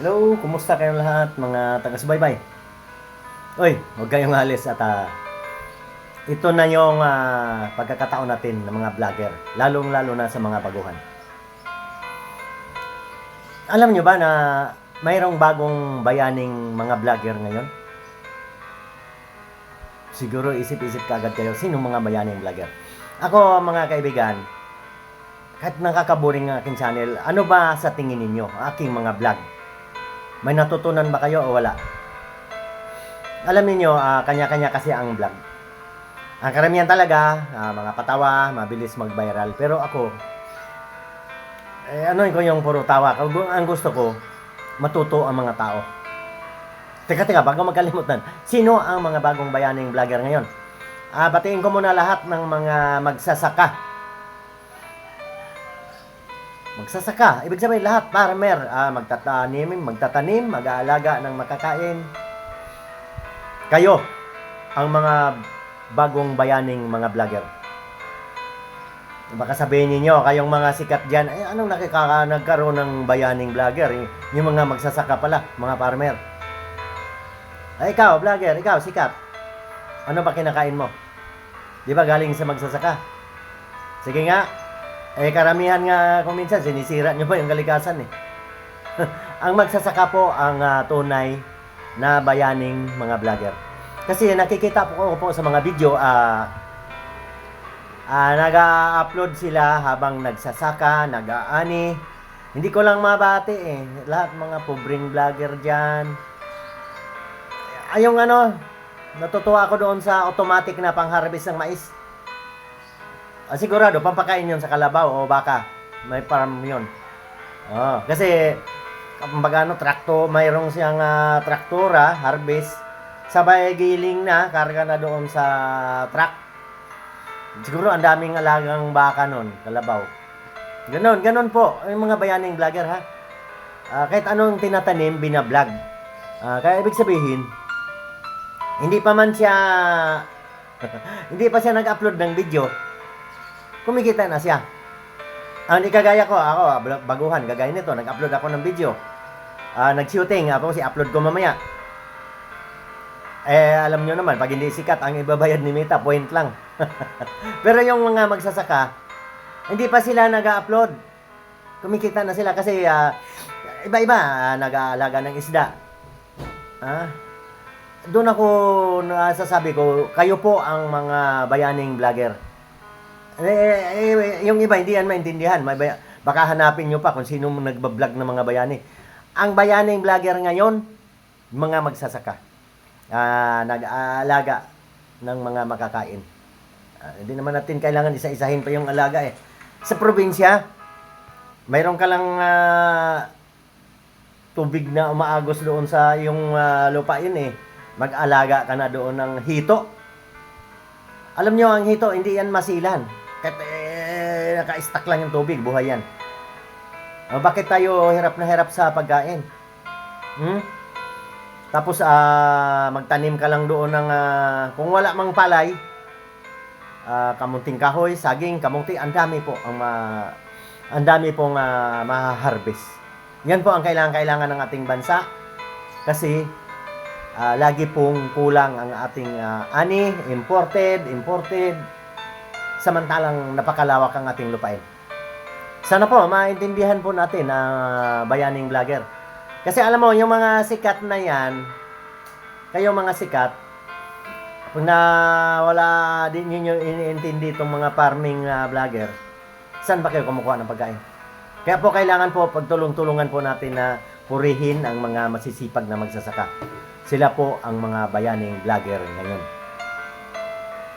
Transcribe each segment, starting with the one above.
Hello, kumusta kayong lahat mga taga-subaybay? Uy, huwag kayong alis at ah, ito na yung ah, pagkakataon natin ng mga vlogger, lalong-lalo na sa mga baguhan. Alam nyo ba na mayroong bagong bayaning mga vlogger ngayon? Siguro isip-isip ka agad kayo, sino mga bayaning vlogger? Ako, mga kaibigan, kahit nakakaboring ang aking channel, ano ba sa tingin ninyo, aking mga vlog? May natutunan ba kayo o wala? Alam niyo, ah, kanya-kanya kasi ang vlog. Ang karamihan talaga, ah, mga patawa, mabilis mag-viral. Pero ako, eh, ano ko yung puro tawa. Ang gusto ko, matuto ang mga tao. Teka, teka, bago magkalimutan, sino ang mga bagong bayaning vlogger ngayon? Ah, batiin ko muna lahat ng mga magsasaka magsasaka. Ibig sabihin lahat, farmer, ah, magtatanim, magtatanim, mag-aalaga ng makakain. Kayo, ang mga bagong bayaning mga vlogger. Baka sabihin ninyo, kayong mga sikat dyan, eh, anong nakikaka, nagkaroon ng bayaning vlogger? Y- Yung mga magsasaka pala, mga farmer. Ay, ikaw, vlogger, ikaw, sikat. Ano ba kinakain mo? Di ba galing sa magsasaka? Sige nga, eh, karamihan nga kung minsan, sinisira nyo pa yung kalikasan eh. ang magsasaka po ang ah, tunay na bayaning mga vlogger. Kasi nakikita po ko po sa mga video, ah, ah, nag-upload sila habang nagsasaka, nag-aani. Hindi ko lang mabati eh. Lahat mga pobreng vlogger dyan. Ay, yung ano, natutuwa ako doon sa automatic na pang-harvest ng mais. Ah, sigurado, pampakain yun sa kalabaw o baka. May farm yun. Oh, kasi, kumbaga ano, trakto, mayroong siyang ah, traktora, harvest. Sabay giling na, karga na doon sa truck. Siguro ang daming alagang baka nun, kalabaw. Ganon, ganon po. Yung mga bayaning vlogger ha. Ah, kahit anong tinatanim, binablog. Ah, kaya ibig sabihin, hindi pa man siya hindi pa siya nag-upload ng video, kumikita na siya. Ah, hindi kagaya ko, ako, bag- baguhan, kagaya nito, nag-upload ako ng video. Ah, nag-shooting, ako si upload ko mamaya. Eh, alam nyo naman, pag hindi sikat, ang ibabayad ni Meta, point lang. Pero yung mga magsasaka, hindi pa sila nag-upload. Kumikita na sila kasi ah, iba-iba, ah, nag-aalaga ng isda. Ah, doon ako nasasabi ko, kayo po ang mga bayaning vlogger. Eh, eh, yung iba hindi yan maintindihan. May baya- baka hanapin nyo pa kung sino nagbablog ng mga bayani. Ang bayaning vlogger ngayon, mga magsasaka. Ah, nag-aalaga ng mga makakain. Ah, hindi naman natin kailangan isa-isahin pa yung alaga eh. Sa probinsya, mayroon ka lang ah, tubig na umaagos doon sa yung ah, lupain eh. Mag-alaga ka na doon ng hito. Alam nyo, ang hito, hindi yan masilan. Kahit eh, naka-stack lang yung tubig, buhay yan. O, bakit tayo hirap na hirap sa pagkain? Hmm? Tapos, ah, magtanim ka lang doon ng, ah, kung wala mang palay, ah, kamunting kahoy, saging, kamuti, ang dami po ang ma, ang dami pong ah, ma-harvest. Yan po ang kailangan-kailangan ng ating bansa kasi ah, lagi pong kulang ang ating ah, ani, imported, imported, samantalang napakalawak ang ating lupain. Sana po, maintindihan po natin na bayaning vlogger. Kasi alam mo, yung mga sikat na yan, kayo mga sikat, pag na wala din ninyo iniintindi itong mga farming ah, vlogger, saan ba kayo kumukuha ng pagkain? Kaya po kailangan po pagtulong-tulungan po natin na purihin ang mga masisipag na magsasaka. Sila po ang mga bayaning vlogger ngayon.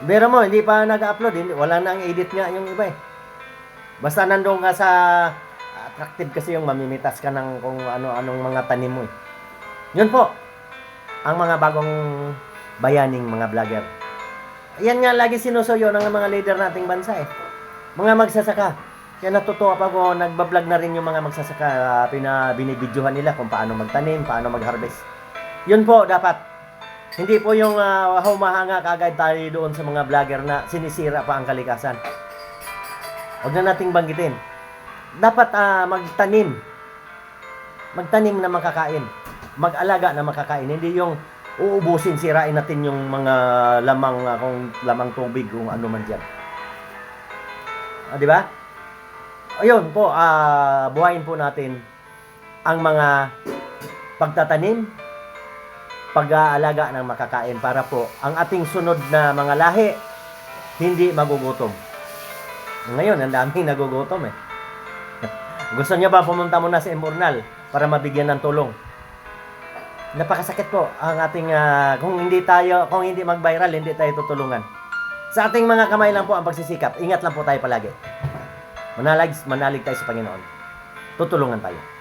Pero mo, hindi pa nag-upload, wala na ang edit nga yung iba eh. Basta nandoon ka sa attractive kasi yung mamimitas ka ng kung ano-anong mga tanim mo eh. Yun po, ang mga bagong bayaning mga vlogger. Yan nga lagi sinusuyo ng mga leader nating bansa eh. Mga magsasaka. Kaya natutuwa pa ko, nagbablog na rin yung mga magsasaka, uh, pina, binibidyohan nila kung paano magtanim, paano mag-harvest. Yun po, dapat. Hindi po yung uh, humahanga kagad tayo doon sa mga vlogger na sinisira pa ang kalikasan. Huwag na nating banggitin. Dapat ah, magtanim. magtanim na makakain. Mag-alaga na makakain. Hindi yung uubusin, sirain natin yung mga lamang, ah, kung lamang tubig, kung ano man dyan. Ah, di ba? Ayun po, ah, buhayin po natin ang mga pagtatanim, pag-aalaga ng makakain para po ang ating sunod na mga lahi hindi magugutom. Ngayon, ang daming nagugutom eh. Gusto niya ba pumunta muna sa Immornal para mabigyan ng tulong? Napakasakit po ang ating ah, kung hindi tayo kung hindi mag-viral, hindi tayo tutulungan. Sa ating mga kamay lang po ang pagsisikap. Ingat lang po tayo palagi. Manalig, manalig tayo sa Panginoon. Tutulungan tayo.